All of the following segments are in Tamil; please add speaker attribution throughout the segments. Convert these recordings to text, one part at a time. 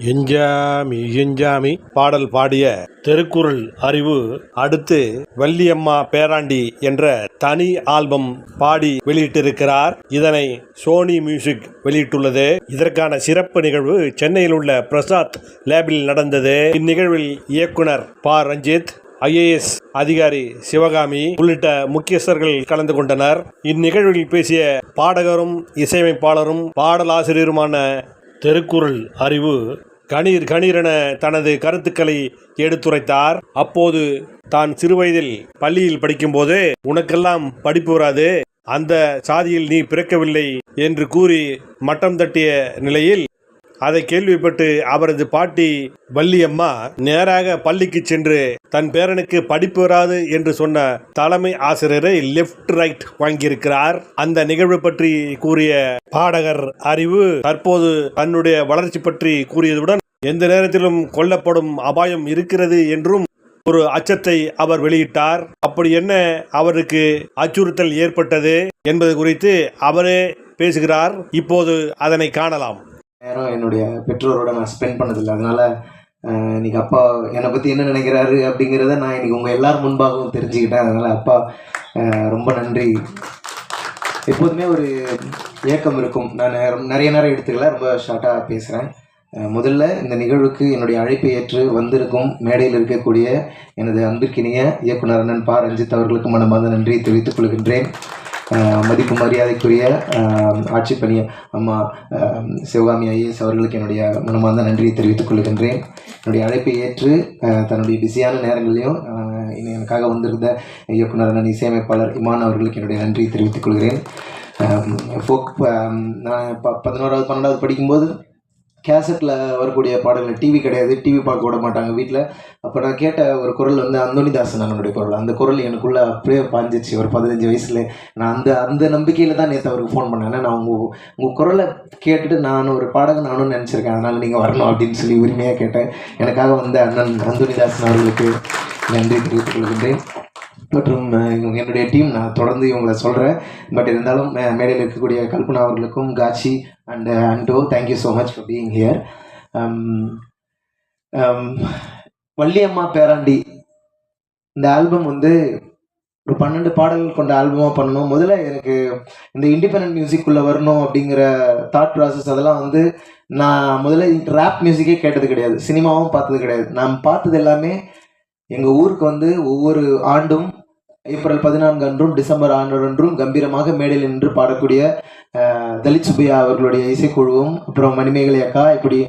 Speaker 1: எஞ்சாமி எஞ்சாமி பாடல் பாடிய திருக்குறள் அறிவு அடுத்து வள்ளியம்மா பேராண்டி என்ற தனி ஆல்பம் பாடி வெளியிட்டிருக்கிறார். இதனை சோனி மியூசிக் வெளியிட்டுள்ளது. இதற்கான சிறப்பு நிகழ்வு சென்னையில் உள்ள பிரசாத் லேபில் நடந்தது. இந்நிகழ்வில் இயக்குனர் ப. ரஞ்சித் ஐஏஎஸ் அதிகாரி சிவகாமி உள்ளிட்ட முக்கியஸ்தர்கள் கலந்து கொண்டனர். இந்நிகழ்வில் பேசிய பாடகரும் இசையமைப்பாளரும் பாடலாசிரியருமான திருக்குறள் அறிவு கணீர் கணீரென தனது கருத்துக்களை எடுத்துரைத்தார். அப்போது தான் சிறுவயதில் பள்ளியில் படிக்கும்போது உனக்கெல்லாம் படிப்பு வராது. அந்த சாதியில் நீ பிறக்கவில்லை என்று கூறி மட்டம் தட்டிய நிலையில் அதை கேள்விப்பட்டு அவரது பாட்டி வள்ளியம்மா நேராக பள்ளிக்கு சென்று தன் பேரனுக்கு படிப்பு வராது என்று சொன்ன தலைமை ஆசிரியரை லெஃப்ட் ரைட் வாங்கியிருக்கிறார். அந்த நிகழ்வு பற்றி கூறிய பாடகர் அறிவு தற்போது தன்னுடைய வளர்ச்சி பற்றி கூறியதுடன் எந்த நேரத்திலும் கொல்லப்படும் அபாயம் இருக்கிறது என்றும் ஒரு அச்சத்தை அவர் வெளியிட்டார். அப்படி என்ன அவருக்கு அச்சுறுத்தல் ஏற்பட்டது? என்பது குறித்து அவரே பேசுகிறார். இப்போது அதனை காணலாம்.
Speaker 2: நேரம் என்னுடைய பெற்றோரோட நான் ஸ்பெண்ட் பண்ணதில்லை. அதனால இன்றைக்கி இன்னைக்கு அப்பா என்னை பற்றி என்ன நினைக்கிறாரு அப்படிங்கிறத நான் இன்னைக்கு உங்கள் எல்லோரும் முன்பாகவும் தெரிஞ்சுக்கிட்டேன். அதனால் அப்பா ரொம்ப நன்றி. எப்போதுமே ஒரு ஏக்கம் இருக்கும். நான் நேரம் நிறைய நேரம் எடுத்துக்கல ரொம்ப ஷார்ட்டாக பேசுகிறேன் முதல்ல இந்த நிகழ்வுக்கு என்னுடைய அழைப்பை ஏற்று வந்திருக்கும் மேடையில் இருக்கக்கூடிய எனது அன்பிற்கினிய இயக்குனர் அண்ணன் பா. ரஞ்சித் அவர்களுக்கு மனமார்ந்த நன்றியை தெரிவித்துக் கொள்கின்றேன். மதிப்பு மரியாதைக்குரிய ஆட்சி பணிய பணி அம்மா சிவகாமி ஐஏஎஸ் அவர்களுக்கு என்னுடைய மனமார்ந்த நன்றியை தெரிவித்துக் கொள்கின்றேன். என்னுடைய அழைப்பை ஏற்று தன்னுடைய பிஸியான நேரங்களையும் இனி எனக்காக வந்திருந்த இயக்குனர் இசையமைப்பாளர் இமான் அவர்களுக்கு என்னுடைய நன்றியை தெரிவித்துக் கொள்கிறேன். ஃபோக் நான் ப பதினோராவது பன்னெண்டாவது படிக்கும்போது கேசட்டில் வரக்கூடிய பாடல்கள் டிவி கிடையாது டிவி பார்க்க விட மாட்டாங்க வீட்டில் அப்போ நான் கேட்ட ஒரு குரல் வந்து அந்தோனிதாசன் அண்ணனுடைய குரல். அந்த குரல் எனக்குள்ளே அப்படியே பாஞ்சிச்சு. ஒரு பதினஞ்சு வயசில் நான் அந்த அந்த நம்பிக்கையில் தான் நேற்று அவருக்கு ஃபோன் பண்ணேன். நான் உங்கள் உங்கள் குரலை கேட்டுட்டு நான் ஒரு பாடகன் நானும் நினச்சிருக்கேன். அதனால் நீங்கள் வரணும் அப்படின்னு சொல்லி உரிமையாக கேட்டேன். எனக்காக வந்த அண்ணன் அந்தோனிதாசன் அவர்களுக்கு நன்றி தெரிவித்துக் கொள்கின்றேன். மற்றும் இவங்க என்னுடைய டீம் நான் தொடர்ந்து இவங்களை சொல்கிறேன் பட் இருந்தாலும் மேடையில் இருக்கக்கூடிய கல்பனா அவர்களுக்கும் காட்சி and அண்டோ thank you so much for being here Valliamma Perandi இந்த ஆல்பம் வந்து ஒரு பன்னெண்டு பாடல்கள் கொண்ட ஆல்பமாக பண்ணணும். முதல்ல எனக்கு இந்த இண்டிபெண்ட் மியூசிக்குள்ளே வரணும் அப்படிங்கிற தாட் ப்ராசஸ் அதெல்லாம் வந்து நான் முதல்ல ரேப் மியூசிக்கே கேட்டது கிடையாது. சினிமாவும் பார்த்தது கிடையாது. நான் பார்த்தது எல்லாமே எங்கள் ஊருக்கு வந்து ஒவ்வொரு ஆண்டும் ஏப்ரல் பதினான்கு அன்றும் டிசம்பர் ஆண்டு அன்றும் கம்பீரமாக மேடையில் நின்று பாடக்கூடிய தலித் சுப்பையா அவர்களுடைய இசைக்குழுவும் அப்புறம் மணிமேகலை அக்கா இப்படி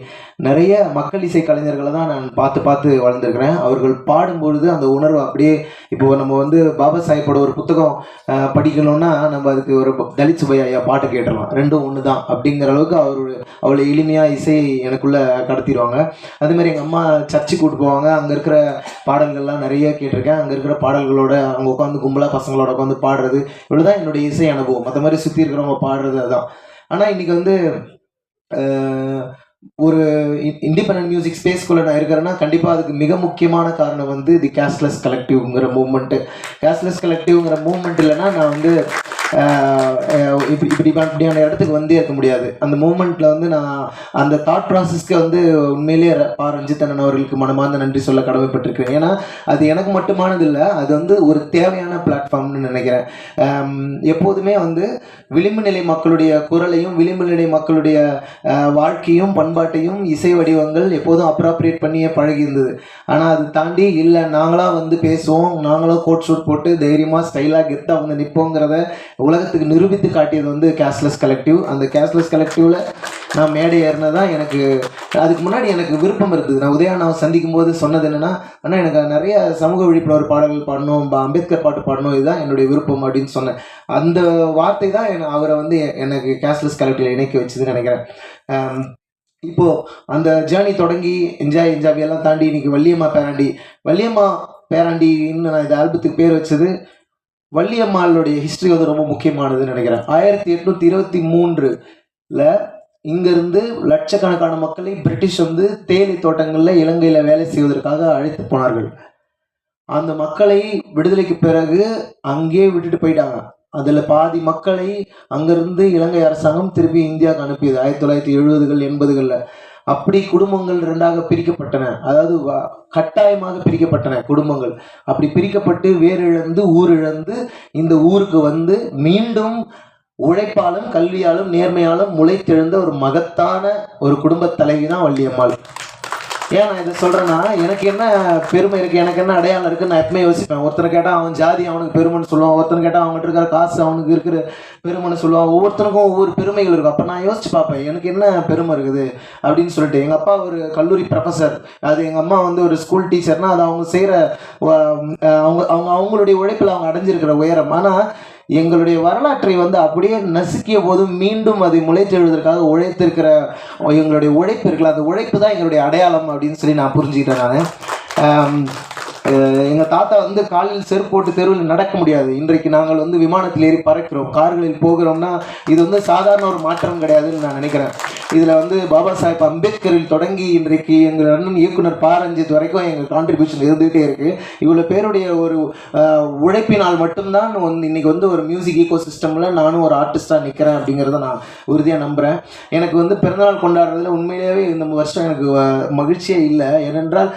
Speaker 2: நிறைய மக்கள் இசை கலைஞர்களை தான் நான் பார்த்து பார்த்து வளர்ந்துருக்கிறேன். அவர்கள் பாடும்பொழுது அந்த உணர்வு அப்படியே இப்போ நம்ம வந்து பாபா சாஹிப்போட ஒரு புத்தகம் படிக்கணும்னா நம்ம அதுக்கு ஒரு தலித் சுப்பையா ஐயா பாட்டு கேட்டுடலாம் ரெண்டும் ஒன்று தான். அப்படிங்கிற அளவுக்கு அவர் அவ்வளோ எளிமையாக இசை எனக்குள்ளே கடத்திடுவாங்க. அதேமாதிரி எங்கள் அம்மா சர்ச்சுக்கு கூட்டு போவாங்க. அங்கே இருக்கிற பாடல்கள்லாம் நிறைய கேட்டிருக்கேன். அங்கே இருக்கிற பாடல்களோட அவங்க உட்காந்து கும்பலாக பசங்களோட உட்காந்து பாடுறது இவ்வளோதான் என்னுடைய இசை அனுபவம். மற்ற மாதிரி சுற்றி இருக்கிறவங்க பாடுறது அதான். ஆனால் இன்னைக்கு வந்து ஒரு இண்டிபெண்ட் மியூசிக் ஸ்பேஸ்க்குள்ளே நான் இருக்கிறேன்னா கண்டிப்பாக அதுக்கு மிக முக்கியமான காரணம் வந்து தி கேஷ்லெஸ் கலெக்டிவ்ங்கிற மூமெண்ட்டு கேஷ்லெஸ் கலெக்டிவ்ங்கிற மூமெண்ட் இல்லைன்னா நான் வந்து இப்படி இப்படி இப்படியான இடத்துக்கு வந்தே இருக்க முடியாது. அந்த மூமெண்ட்டில் வந்து நான் அந்த தாட் ப்ராசஸ்க்கு வந்து உண்மையிலேயே பா ரஞ்சித் அண்ணன் அவர்களுக்கு மனமார்ந்த நன்றி சொல்ல கடமைப்பட்டிருக்கிறேன். ஏன்னா அது எனக்கு மட்டுமானது இல்லை அது வந்து ஒரு தேவையான பிளாட்ஃபார்ம்னு நினைக்கிறேன். எப்போதுமே வந்து விளிம்பு நிலை மக்களுடைய குரலையும் விளிம்பு நிலை மக்களுடைய வாழ்க்கையும் பண்பாட்டையும் இசை வடிவங்கள் எப்போதும் அப்ராப்ரியேட் பண்ணியே பழகி இருந்தது. ஆனால் அது தாண்டி இல்லை நாங்களாக வந்து பேசுவோம் நாங்களும் கோட் ஷூட் போட்டு தைரியமாக ஸ்டைலாக கெத்தாக வந்து நிற்போங்கிறத உலகத்துக்கு நிரூபித்து காட்டியது வந்து கேஷ்லெஸ் கலெக்டிவ் அந்த கேஷ்லெஸ் கலெக்டிவில் நான் மேடை ஏறினதான் எனக்கு அதுக்கு முன்னாடி எனக்கு விருப்பம் இருந்தது. நான் உதயானாவை சந்திக்கும் போது சொன்னது என்னென்னா ஆனால் எனக்கு நிறைய சமூக விழிப்புணர்வு பாடல்கள் பாடணும் அம்பேத்கர் பாட்டு பாடணும் இதுதான் என்னுடைய விருப்பம் அப்படின்னு சொன்னேன். அந்த வார்த்தை தான் அவரை வந்து எனக்கு கேஷ்லெஸ் கலெக்டிவில் இணைக்க வச்சதுன்னு நினைக்கிறேன். இப்போது இப்போ அந்த ஜேர்னி தொடங்கி என்ஜாய் என்ஜாய் எல்லாம் தாண்டி இன்றைக்கி வள்ளியம்மா பேராண்டி. வள்ளியம்மா பேராண்டின்னு நான் இந்த ஆல்பத்துக்கு பேர் வச்சது வள்ளியம்மாளுடைய ஹிஸ்ட்ரி வந்து ரொம்ப முக்கியமானதுன்னு நினைக்கிறேன். ஆயிரத்தி எட்நூத்தி இருபத்தி மூன்றுல இங்கிருந்து லட்சக்கணக்கான மக்களை பிரிட்டிஷ் வந்து தேயிலை தோட்டங்களில் இலங்கையில் வேலை செய்வதற்காக அழைத்து போனார்கள். அந்த மக்களை விடுதலைக்கு பிறகு அங்கேயே விட்டுட்டு போயிட்டாங்க. அதில் பாதி மக்களை அங்கிருந்து இலங்கை அரசாங்கம் திருப்பி இந்தியாவுக்கு அனுப்பியது. ஆயிரத்தி தொள்ளாயிரத்தி எழுபதுகள் எண்பதுகளில். அப்படி குடும்பங்கள் ரெண்டாக பிரிக்கப்பட்டன. அதாவது கட்டாயமாக பிரிக்கப்பட்டன குடும்பங்கள். அப்படி பிரிக்கப்பட்டு வேரிழந்து ஊரிழந்து இந்த ஊருக்கு வந்து மீண்டும் உழைப்பாலும் கல்வியாலும் நேர்மையாலும் முளைத்தெழுந்த ஒரு மகத்தான ஒரு குடும்பத் தலைவி தான் வள்ளியம்மாள். ஏன் நான் இதை சொல்கிறேன்னா எனக்கு என்ன பெருமை இருக்குது எனக்கு என்ன அடையாளம் இருக்குன்னு நான் எப்பவுமே யோசிப்பேன். ஒருத்தனை கேட்டால் அவன் ஜாதி அவனுக்கு பெருமைன்னு சொல்லுவான். ஒருத்தனை கேட்டால் அவன்கிட்ட இருக்கிற காசு அவனுக்கு இருக்கிற பெருமைன்னு சொல்லுவான். ஒவ்வொருத்தனுக்கும் ஒவ்வொரு பெருமைகள் இருக்கும். அப்போ நான் யோசிச்சு பார்ப்பேன் எனக்கு என்ன பெருமை இருக்குது அப்படின்னு சொல்லிட்டு. எங்கள் அப்பா ஒரு கல்லூரி ப்ரொஃபசர் அது எங்கள் அம்மா வந்து ஒரு ஸ்கூல் டீச்சர்னால் அது அவங்க செய்கிற அவங்க அவங்க அவங்களுடைய உழைப்பில் அவங்க அடைஞ்சிருக்கிற உயரம். ஆனால் எங்களுடைய வரலாற்றை வந்து அப்படியே நசுக்கிய போதும் மீண்டும் அதை முளைத்தெழுவதற்காக உழைத்திருக்கிற எங்களுடைய உழைப்பு இருக்குல்ல அந்த உழைப்பு தான் எங்களுடைய அடையாளம் அப்படின்னு சொல்லி நான் புரிஞ்சுக்கிறேன் நான். எங்கள் தாத்தா வந்து காலில் செருப்பு போட்டு தெருவில் நடக்க முடியாது. இன்றைக்கு நாங்கள் வந்து விமானத்தில் ஏறி பறக்கிறோம். கார்களில் போகிறோம்னா இது வந்து சாதாரண ஒரு மாற்றம் கிடையாதுன்னு நான் நினைக்கிறேன். இதில் வந்து பாபா சாஹேப் அம்பேத்கரில் தொடங்கி இன்றைக்கு எங்கள் அண்ணன் இயக்குனர் பாரஞ்சித் வரைக்கும் எங்கள் கான்ட்ரிபியூஷன் இருந்துகிட்டே இருக்குது இவ்வளோ பேருடைய ஒரு உழைப்பினால் மட்டும்தான் வந்து இன்றைக்கி வந்து ஒரு மியூசிக் ஈகோ சிஸ்டமில் நானும் ஒரு ஆர்டிஸ்ட்டாக நிற்கிறேன் அப்படிங்கிறத நான் உறுதியாக நம்புகிறேன் எனக்கு வந்து பிறந்தநாள் கொண்டாடுறதுல உண்மையிலேயே இந்த வருஷம் எனக்கு மகிழ்ச்சியே இல்லை. ஏனென்றால்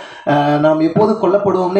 Speaker 2: நாம் எப்போது கொல்லப்படுவோம்னு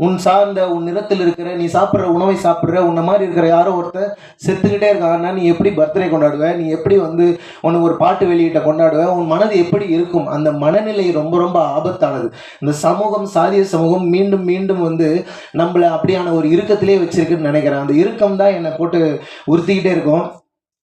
Speaker 2: உன் சார்ந்த உன் நிறத்தில் இருக்கிற நீ சாப்பிட்ற உணவை சாப்பிட்ற உன்ன மாதிரி இருக்கிற யாரோ ஒருத்தர் செத்துக்கிட்டே இருக்காங்கன்னா நீ எப்படி பர்த்டே கொண்டாடுவ? நீ எப்படி வந்து உனக்கு ஒரு பாட்டு வெளியிட்ட கொண்டாடுவ? உன் மனது எப்படி இருக்கும்? அந்த மனநிலை ரொம்ப ரொம்ப ஆபத்தானது. இந்த சமூகம் சாதிய சமூகம் மீண்டும் மீண்டும் வந்து நம்மளை அப்படியான ஒரு இறுக்கத்திலே வச்சிருக்குன்னு நினைக்கிறேன். அந்த இறுக்கம் தான் என்னை போட்டு உறுத்திக்கிட்டே இருக்கும்.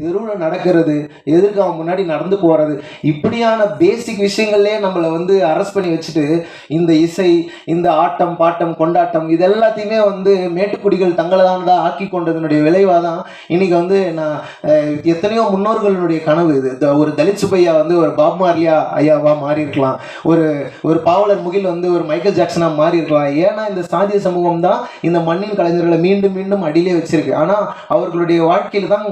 Speaker 2: தெருவில் நடக்கிறது? எதிர்க்கு அவன் முன்னாடி நடந்து போகிறது இப்படியான பேசிக் விஷயங்கள்லேயே நம்மளை வந்து அரெஸ்ட் பண்ணி வச்சுட்டு இந்த இசை இந்த ஆட்டம் பாட்டம் கொண்டாட்டம் இது எல்லாத்தையுமே வந்து மேட்டுக்குடிகள் தங்களதானதா ஆக்கி கொண்டதனுடைய விளைவாக தான் இன்னைக்கு வந்து நான் எத்தனையோ முன்னோர்களுடைய கனவு இது. ஒரு தலித் சுப்பையா வந்து ஒரு பாப் மார்லியா ஐயாவாக மாறி இருக்கலாம் ஒரு ஒரு பாவலர் முகில் வந்து ஒரு மைக்கேல் ஜாக்சனாக மாறி இருக்கலாம் ஏன்னா இந்த சாதிய சமூகம் தான் இந்த மண்ணின் கலைஞர்களை மீண்டும் மீண்டும் அடியிலே வச்சிருக்கு. ஆனால் அவர்களுடைய வாழ்க்கையில் தான்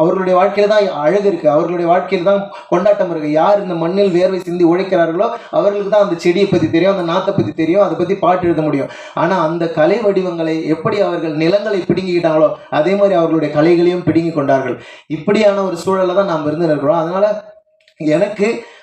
Speaker 2: அவர்களுடைய வாழ்க்கையில தான் அழகு இருக்கு. அவர்களுடைய வாழ்க்கையில தான் கொண்டாட்டம் இருக்கு. யார் இந்த மண்ணில் வேர்வை சிந்தி உழைக்கிறார்களோ அவர்களுக்கு தான் அந்த செடியை பத்தி தெரியும் அந்த நாத்தை பத்தி தெரியும் அதை பத்தி பாட்டு எழுத முடியும். ஆனா அந்த கலை வடிவங்களை எப்படி அவர்கள் நிலங்களை பிடுங்கிக்கிட்டாங்களோ அதே மாதிரி அவர்களுடைய கலைகளையும் பிடுங்கி கொண்டார்கள். இப்படியான ஒரு சூழலில் தான் நாம் இருந்து இருக்கிறோம் அதனால எனக்கு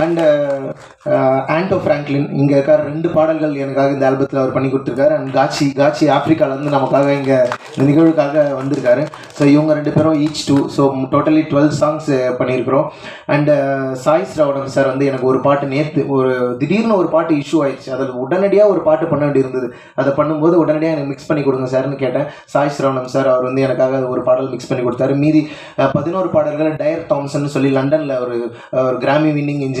Speaker 2: அண்ட் ஆண்டோ ஃப்ராங்க்லின் இங்கே இருக்கிற ரெண்டு பாடல்கள் எனக்காக இந்த ஆல்பத்தில் அவர் பண்ணி கொடுத்துருக்காரு. அண்ட் காட்சி காட்சி ஆஃப்ரிக்காவிலேருந்து நமக்காக இங்கே இந்த நிகழ்வுக்காக வந்திருக்காரு. ஸோ இவங்க ரெண்டு பேரும் each two so totally twelve songs பண்ணியிருக்கிறோம். And uh, Sai Shravanan sir வந்து எனக்கு ஒரு பாட்டு நேற்று ஒரு திடீர்னு ஒரு பாட்டு இஷ்யூ ஆயிடுச்சு. அதில் உடனடியாக ஒரு பாட்டு பண்ண வேண்டியிருந்தது அதை பண்ணும்போது உடனடியாக எனக்கு மிக்ஸ் பண்ணி கொடுங்க சார்னு கேட்டேன். சாய் ஸ்ரவணன் சார் அவர் வந்து எனக்காக ஒரு பாடல் மிக்ஸ் பண்ணி கொடுத்தாரு. மீதி பதினோரு பாடல்கள் டயர் தாம்சன் சொல்லி லண்டனில் ஒரு ஒரு கிராமி வின்னிங் இன்ஜினியர்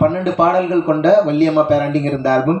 Speaker 2: பன்னெண்டு பாடல்கள் கொண்ட வள்ளியம்மா பேராண்டிங்கிற இந்த ஆல்பம்.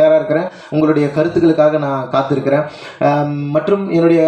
Speaker 2: தயாராக இருக்கிறேன். உங்களுடைய கருத்துக்களுக்காக நான் காத்திருக்கிறேன். மற்றும் என்னுடைய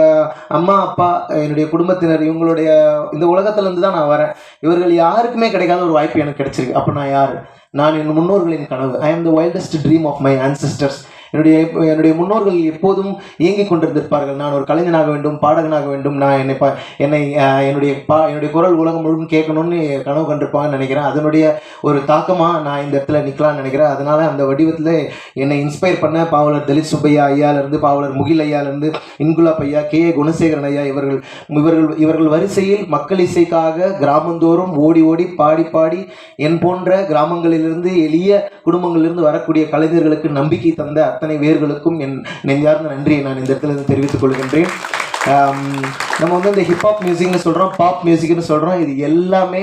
Speaker 2: அம்மா அப்பா என்னுடைய குடும்பத்தினர் இவங்களுடைய இந்த உலகத்துலேருந்து தான் நான் வரேன். இவர்கள் யாருக்குமே கிடைக்காத ஒரு வாய்ப்பு எனக்கு கிடைச்சிருக்கு. அப்போ நான் யார்? நான் என் முன்னோர்களின் கனவு. I am the wildest dream of my ancestors என்னுடைய என்னுடைய முன்னோர்கள் எப்போதும் இயங்கிக் கொண்டிருந்திருப்பார்கள். நான் ஒரு கலைஞனாக வேண்டும் பாடகனாக வேண்டும். நான் என்னை பா என்னை என்னுடைய பா என்னுடைய குரல் உலகம் முழுவதும் கேட்கணும்னு கனவு கண்டிருப்பாங்கன்னு நினைக்கிறேன். அதனுடைய ஒரு தாக்கமாக நான் இந்த இடத்துல நிற்கலாம்னு நினைக்கிறேன். அதனால் அந்த வடிவத்தில் என்னை இன்ஸ்பயர் பண்ண பாவலர் தலித் சுப்பையா ஐயாலேருந்து பாவலர் முகில் ஐயாலேருந்து இன்குலாப் ஐயா கே. ஏ. குணசேகரன் ஐயா இவர்கள் இவர்கள் இவர்கள் வரிசையில் மக்கள் இசைக்காக கிராமந்தோறும் ஓடி ஓடி பாடி பாடி என் போன்ற கிராமங்களிலிருந்து எளிய குடும்பங்களிலிருந்து வரக்கூடிய கலைஞர்களுக்கு நம்பிக்கை தந்த அத்தனை வேர்களுக்கும் என் நெஞ்சார்ந்த நன்றியை நான் இந்த இடத்துல இருந்து தெரிவித்துக் கொள்கின்றேன். நம்ம வந்து இந்த ஹிப்ஹாப் மியூசிக்னு சொல்கிறோம் பாப் மியூசிக்னு சொல்கிறோம் இது எல்லாமே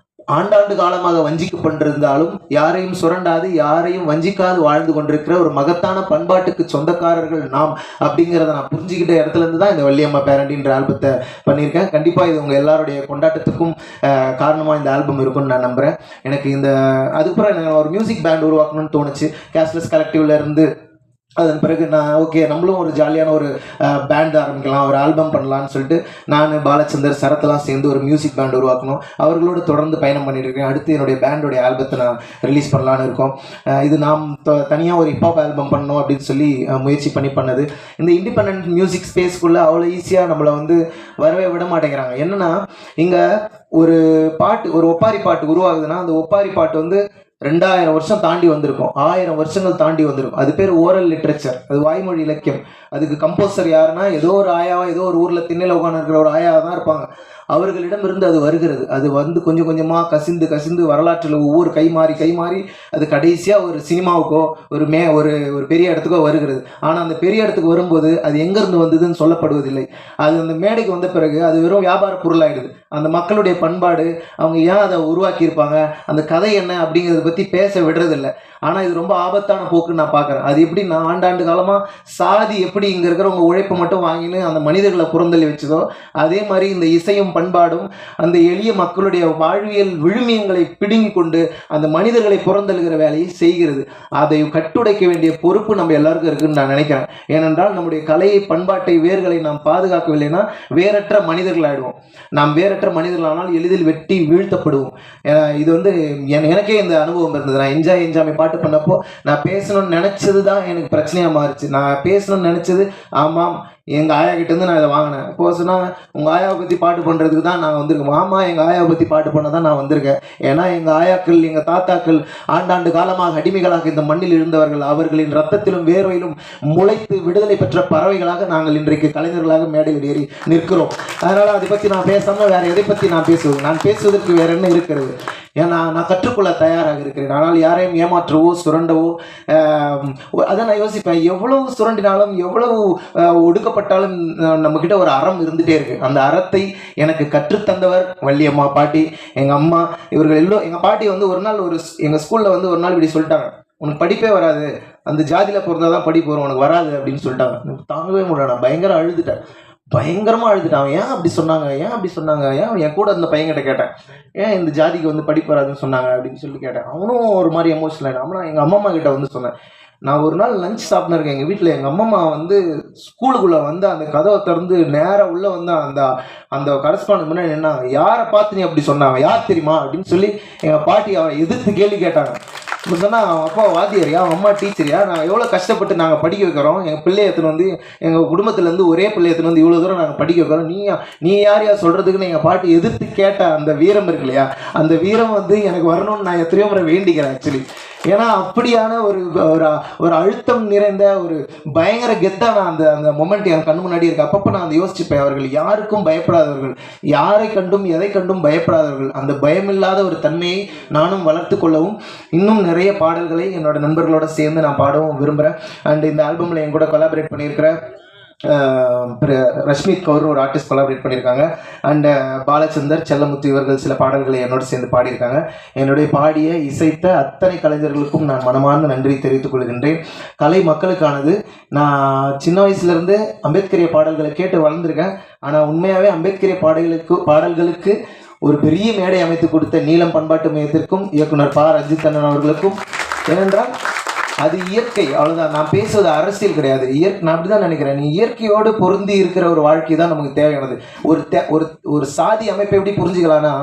Speaker 2: ஆண்டாண்டு காலமாக வஞ்சிக்கப்பட்டிருந்தாலும் யாரையும் சுரண்டாது யாரையும் வஞ்சிக்காது வாழ்ந்து கொண்டிருக்கிற ஒரு மகத்தான பண்பாட்டுக்கு சொந்தக்காரர்கள் நாம் அப்படிங்கிறத நான் புரிஞ்சுக்கிட்ட இடத்துல இருந்து தான் இந்த வள்ளியம்மா பேரண்டின்ற ஆல்பத்தை பண்ணியிருக்கேன். கண்டிப்பாக இது உங்கள் எல்லாருடைய கொண்டாட்டத்துக்கும் காரணமாக இந்த ஆல்பம் இருக்கும்னு நான் நம்புகிறேன் எனக்கு இந்த அதுக்கப்புறம் எனக்கு ஒரு மியூசிக் பேண்ட் உருவாக்கணும்னு தோணுச்சு. கேஷ்லெஸ் கலெக்டிவ்ல இருந்து அதன் பிறகு நான் ஓகே நம்மளும் ஒரு ஜாலியான ஒரு பேண்ட் ஆரம்பிக்கலாம் ஒரு ஆல்பம் பண்ணலான்னு சொல்லிட்டு நான் பாலச்சந்தர் சரத்லாம் சேர்ந்து ஒரு மியூசிக் பேண்ட் உருவாக்கணும் அவர்களோடு தொடர்ந்து பயணம் பண்ணிட்டு அடுத்து என்னுடைய பேண்டோடைய ஆல்பத்தை நான் ரிலீஸ் பண்ணலான்னு இருக்கோம். இது நாம் தனியாக ஒரு ஹிப்ஹாப் ஆல்பம் பண்ணணும் அப்படின்னு சொல்லி முயற்சி பண்ணி பண்ணது. இந்த இண்டிபெண்ட் மியூசிக் ஸ்பேஸ்க்குள்ளே அவ்வளோ ஈஸியாக நம்மளை வந்து வரவே விட மாட்டேங்கிறாங்க. என்னன்னா இங்கே ஒரு பாட்டு ஒரு ஒப்பாரி பாட்டு உருவாகுதுன்னா அந்த ஒப்பாரி பாட்டு வந்து ரெண்டாயிரம் வருஷம் தாண்டி வந்திருக்கும். ஆயிரம் வருஷங்கள் தாண்டி வந்திருக்கும். அது பேர் ஓரல் லிட்ரேச்சர் அது வாய்மொழி இலக்கியம். அதுக்கு கம்போசர் யாருன்னா ஏதோ ஒரு ஆயாவா ஏதோ ஒரு ஊரில் திண்ணையில் உட்காந்து இருக்கிற ஒரு ஆயாவாக தான் இருப்பாங்க. அவர்களிடம் இருந்து அது வருகிறது. அது வந்து கொஞ்சம் கொஞ்சமாக கசிந்து கசிந்து வரலாற்றில் ஒவ்வொரு கை மாறி கை மாறி அது கடைசியாக ஒரு சினிமாவுக்கோ ஒரு மே ஒரு ஒரு பெரிய இடத்துக்கோ வருகிறது. ஆனால் அந்த பெரிய இடத்துக்கு வரும்போது அது எங்கேருந்து வந்ததுன்னு சொல்லப்படுவதில்லை. அது அந்த மேடைக்கு வந்த பிறகு அது வெறும் வியாபார பொருளாகிடுது அந்த மக்களுடைய பண்பாடு அவங்க ஏன் அதை உருவாக்கியிருப்பாங்க? அந்த கதை என்ன அப்படிங்கிறத பற்றி பேச விடுறதில்ல. ஆனால் இது ரொம்ப ஆபத்தான போக்குன்னு நான் பார்க்குறேன். அது எப்படி நான் ஆண்டாண்டு காலமாக சாதி எப்படி இங்கே இருக்கிறவங்க உழைப்பை மட்டும் வாங்கின்னு அந்த மனிதர்களை புறந்தள்ளி வச்சதோ அதே மாதிரி இந்த இசையும் பண்பாடும் அந்த எளிய மக்களுடைய வாழ்வியல் விழுமியங்களை பிடுங்கி கொண்டு அந்த மனிதர்களை புறந்தழுகிற வேலையை செய்கிறது. அதை கட்டுடைக்க வேண்டிய பொறுப்பு நம்ம எல்லாருக்கும் இருக்குன்னு நான் நினைக்கிறேன். ஏனென்றால் நம்முடைய கலையை பண்பாட்டை வேர்களை நாம் பாதுகாக்கவில்லைன்னா வேறற்ற மனிதர்கள் ஆயிடுவோம் நாம் வேறற்ற மனிதர்களானால் எளிதில் வெட்டி வீழ்த்தப்படுவோம். ஏன்னா, இது வந்து எனக்கே இந்த அனுபவம் இருந்தது. நான் என்ஜாய் என்ஜாமி பாட்டு பாட்டு பண்ணப்போ நான் பேசணும்னு நினச்சது தான் எனக்கு பிரச்சனையாக மாறுச்சு. நான் பேசணும்னு நினச்சது ஆமாம் எங்கள் ஆயா கிட்ட இருந்து நான் இதை வாங்கினேன். இப்போ சொன்னாங்க உங்கள் ஆயாவை பற்றி பாட்டு பண்ணுறதுக்கு தான் நான் வந்திருக்கேன். ஆமாம் எங்கள் ஆயாவை பற்றி பாட்டு பண்ண தான் நான் வந்திருக்கேன். ஏன்னா எங்கள் ஆயாக்கள் எங்கள் தாத்தாக்கள் ஆண்டாண்டு காலமாக அடிமைகளாக இந்த மண்ணில் இருந்தவர்கள் அவர்களின் ரத்தத்திலும் வேர்வையிலும் முளைத்து விடுதலை பெற்ற பறவைகளாக நாங்கள் இன்றைக்கு கலைஞர்களாக மேடையில் ஏறி நிற்கிறோம். அதனால் அதை பற்றி நான் பேசாமல் வேறு எதை பற்றி நான் பேசுவேன் நான் பேசுவதற்கு வேற என்ன இருக்கிறது? ஏன்னா நான் கற்றுக்கொள்ள தயாராக இருக்கிறேன். ஆனால் யாரையும் ஏமாற்றவோ சுரண்டவோ அதை நான் யோசிப்பேன். எவ்வளவு சுரண்டினாலும் எவ்வளவு ஒடுக்கப்பட்டாலும் நம்மக்கிட்ட ஒரு அறம் இருந்துகிட்டே இருக்கு. அந்த அறத்தை எனக்கு கற்றுத்தந்தவர் வள்ளியம்மா பாட்டி எங்கள் அம்மா இவர்கள் எல்லோ எங்கள் பாட்டி வந்து ஒரு நாள் ஒரு எங்கள் ஸ்கூலில் வந்து ஒரு நாள் இப்படி சொல்லிட்டாங்க. உனக்கு படிப்பே வராது. அந்த ஜாதியில் பிறந்தாதான் தான் படிப்பு வரும். உனக்கு வராது. அப்படின்னு சொல்லிட்டாங்க. தாங்கவே முடியல. நான் பயங்கர அழுதுட்டேன். பயங்கரமாக அழுதுட்டான். ஏன் அப்படி சொன்னாங்க? ஏன் அப்படி சொன்னாங்க? ஏன் என் கூட அந்த பையன்கிட்ட கேட்டேன். ஏன் இந்த ஜாதிக்கு வந்து படிப்பு வராதுன்னு சொன்னாங்க அப்படின்னு சொல்லி கேட்டேன். அவனும் ஒரு மாதிரி எமோஷனல் ஆகிடும் அவனா எங்கள் அம்மா அம்மா கிட்ட வந்து சொன்னேன். நான் ஒரு நாள் லஞ்ச் சாப்பிட்னு இருக்கேன் எங்கள் வீட்டில் எங்கள் அம்மா வந்து ஸ்கூலுக்குள்ளே வந்து அந்த கதவை திறந்து நேராக உள்ளே வந்து அந்த அந்த கரஸ்பாண்ட் முன்னாடி என்ன யாரை பார்த்து நீ அப்படி சொன்னாங்க? யார் தெரியுமா? அப்படின்னு சொல்லி எங்கள் பாட்டி அவன் எதிர்த்து கேள்வி கேட்டாங்க. சொன்னா சொன்னால் அவன் அப்பா வாத்தியாரியா அவன் அம்மா டீச்சரியா நான் எவ்வளோ கஷ்டப்பட்டு நாங்கள் படிக்க வைக்கிறோம்? எங்கள் பிள்ளைய எடுத்துன்னு வந்து எங்கள் குடும்பத்துலேருந்து ஒரே பிள்ளைய வந்து இவ்வளோ தூரம் நாங்கள் படிக்க வைக்கிறோம். நீ நீ யார் யார் சொல்கிறதுக்குன்னு எங்கள் பாட்டு எதிர்த்து கேட்ட அந்த வீரம் இருக்கு இல்லையா? அந்த வீரம் வந்து எனக்கு வரணும்னு நான் எத்தனையோ முறை வேண்டிக்கிறேன் ஆக்சுவலி ஏன்னா அப்படியான ஒரு ஒரு ஒரு அழுத்தம் நிறைந்த ஒரு பயங்கர கெத்தான அந்த அந்த மொமெண்ட் என் கண்ணு முன்னாடி இருக்கு. அப்பப்போ நான் அதை யோசிச்சுப்பேன். அவர்கள் யாருக்கும் பயப்படாதவர்கள் யாரை கண்டும் எதை கண்டும் பயப்படாதவர்கள் அந்த பயமில்லாத ஒரு தன்மையை நானும் வளர்த்து கொள்ளவும் இன்னும் நிறைய பாடல்களை என்னோட நண்பர்களோட சேர்ந்து நான் பாடவும் விரும்புகிறேன் அண்ட் இந்த ஆல்பமில் என் கூட கொலாபரேட் பண்ணியிருக்கிறேன் ரஷ்மித் கவுர் ஒரு ஆர்டிஸ்ட் கொலாபரேட் பண்ணியிருக்காங்க அண்ட் பாலச்சந்தர் செல்லமுத்து இவர்கள் சில பாடல்களை என்னோடு சேர்ந்து பாடியிருக்காங்க. என்னுடைய பாடிய இசைத்த அத்தனை கலைஞர்களுக்கும் நான் மனமார்ந்த நன்றி தெரிவித்துக் கொள்கின்றேன். கலை மக்களுக்கானது. நான் சின்ன வயசுலேருந்து அம்பேத்கரிய பாடல்களை கேட்டு வளர்ந்துருக்கேன். ஆனால் உண்மையாகவே அம்பேத்கரிய பாடல்களுக்கு பாடல்களுக்கு ஒரு பெரிய மேடை அமைத்து கொடுத்த நீளம் பண்பாட்டு மையத்திற்கும் இயக்குனர் ப. ரஞ்சித் அண்ணன் அவர்களுக்கும். ஏனென்றால் அது இயற்கை அவ்வளோதான் நான் பேசுவது அரசியல் கிடையாது. இயற்கை நான் அப்படி தான் நினைக்கிறேன். நீ இயற்கையோடு பொருந்தி இருக்கிற ஒரு வாழ்க்கை தான் நமக்கு தேவையானது. ஒரு தே ஒரு ஒரு சாதி அமைப்பை எப்படி புரிஞ்சுக்கலாம்னா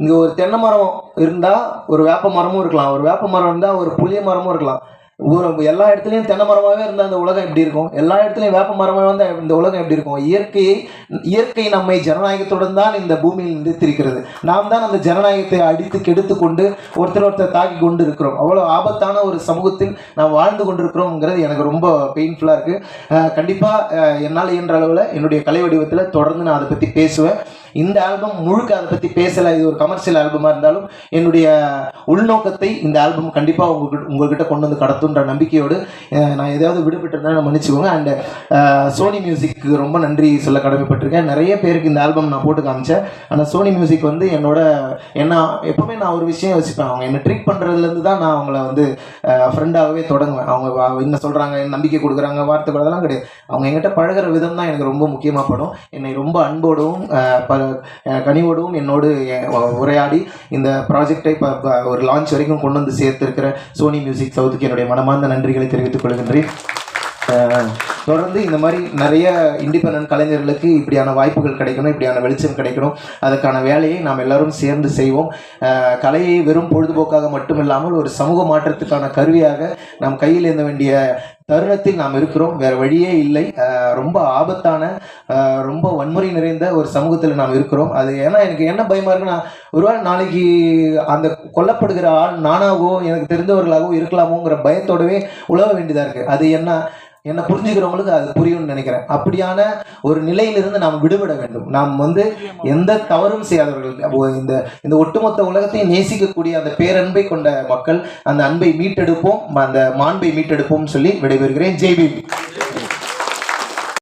Speaker 2: இங்கே ஒரு தென்னை மரம் இருந்தால் ஒரு வேப்ப மரமும் இருக்கலாம். ஒரு வேப்ப மரம் இருந்தால் ஒரு புளிய மரமும் இருக்கலாம். எல்லா இடத்துலையும் தென்னை மரமாகவே இருந்தால் அந்த உலகம் எப்படி இருக்கும்? எல்லா இடத்துலையும் வேப்ப மரமாக இருந்தால் இந்த உலகம் எப்படி இருக்கும்? இயற்கையை இயற்கை நம்மை ஜனநாயகத்துடன் தான் இந்த பூமியில் நிறுத்திருக்கிறது நாம் தான் அந்த ஜனநாயகத்தை அடித்து கெடுத்து கொண்டு ஒருத்தர் ஒருத்தர் தாக்கி கொண்டு இருக்கிறோம் அவ்வளோ ஆபத்தான ஒரு சமூகத்தில் நாம் வாழ்ந்து கொண்டிருக்கிறோங்கிறது எனக்கு ரொம்ப பெயின்ஃபுல்லாக இருக்குது கண்டிப்பாக என்னால் இயன்ற அளவில் என்னுடைய கலை வடிவத்தில் தொடர்ந்து நான் அதை பற்றி பேசுவேன். இந்த ஆல்பம் முழுக்க அதை பற்றி பேசலை. இது ஒரு கமர்ஷியல் ஆல்பமாக இருந்தாலும் என்னுடைய உள்நோக்கத்தை இந்த ஆல்பம் கண்டிப்பாக உங்களுக்கு உங்கள்கிட்ட கொண்டு வந்து கடத்துன்ற நம்பிக்கையோடு நான் எதாவது விடுபட்டிருந்தா மன்னிச்சுக்கோங்க. அண்ட் சோனி மியூசிக்கு ரொம்ப நன்றி சொல்ல கடமைப்பட்டிருக்கேன். நிறைய பேருக்கு இந்த ஆல்பம் நான் போட்டு காமிச்சேன். ஆனால் சோனி மியூசிக் வந்து என்னோட என்ன எப்பவுமே நான் ஒரு விஷயம் யோசிப்பேன். அவங்க என்ன ட்ரீட் பண்ணுறதுலேருந்து தான் நான் அவங்கள வந்து ஃப்ரெண்டாகவே தொடங்குவேன். அவங்க வா- என்ன சொல்கிறாங்க நம்பிக்கை கொடுக்குறாங்க வார்த்தை கூட அதெல்லாம் கிடையாது. அவங்க என்கிட்ட பழகுற விதம் தான் எனக்கு ரொம்ப முக்கியமாக படும். என்னை ரொம்ப அன்போடவும் கனிவோடும் என்னோடு உரையாடி இந்த ப்ராஜெக்டை இப்போ ஒரு லான்ச் வரைக்கும் கொண்டு வந்து சேர்த்திருக்கிற சோனி மியூசிக் சவுத்துக்கு என்னுடைய மனமார்ந்த நன்றிகளை தெரிவித்துக் கொள்கின்றேன். தொடர்ந்து இந்த மாதிரி நிறைய இண்டிபெண்டன்ட் கலைஞர்களுக்கு இப்படியான வாய்ப்புகள் கிடைக்கணும் இப்படியான வெளிச்சம் கிடைக்கணும். அதுக்கான வேலையை நாம் எல்லாரும் சேர்ந்து செய்வோம். கலையை வெறும் பொழுதுபோக்காக மட்டும் இல்லாமல் ஒரு சமூக மாற்றத்துக்கான கருவியாக நாம் கையில் ஏந்த வேண்டிய தருணத்தில் நாம் இருக்கிறோம். வேற வழியே இல்லை. ரொம்ப ஆபத்தான ரொம்ப வன்முறை நிறைந்த ஒரு சமூகத்தில் நாம் இருக்கிறோம். அது ஏன்னா எனக்கு என்ன பயமா இருக்குன்னா ஒருவேளை நாளைக்கு அந்த கொல்லப்படுகிற ஆள் நானாகவோ எனக்கு தெரிந்தவர்களாகவோ இருக்கலாமோங்கிற பயத்தோடவே உழவ வேண்டியதா இருக்கு. அது என்ன என்னை புரிஞ்சுக்கிறவங்களுக்கு அது புரியும்னு நினைக்கிறேன். அப்படியான ஒரு நிலையிலிருந்து நாம் விடுபட வேண்டும். நாம் வந்து எந்த தவறும் செய்யாதவர்கள். இந்த இந்த ஒட்டுமொத்த உலகத்தையும் நேசிக்கக்கூடிய அந்த பேரன்பை கொண்ட மக்கள் அந்த அன்பை மீட்டெடுப்போம் அந்த மாண்பை மீட்டெடுப்போம் சொல்லி விடைபெறுகிறேன். ஜெய்பீம்.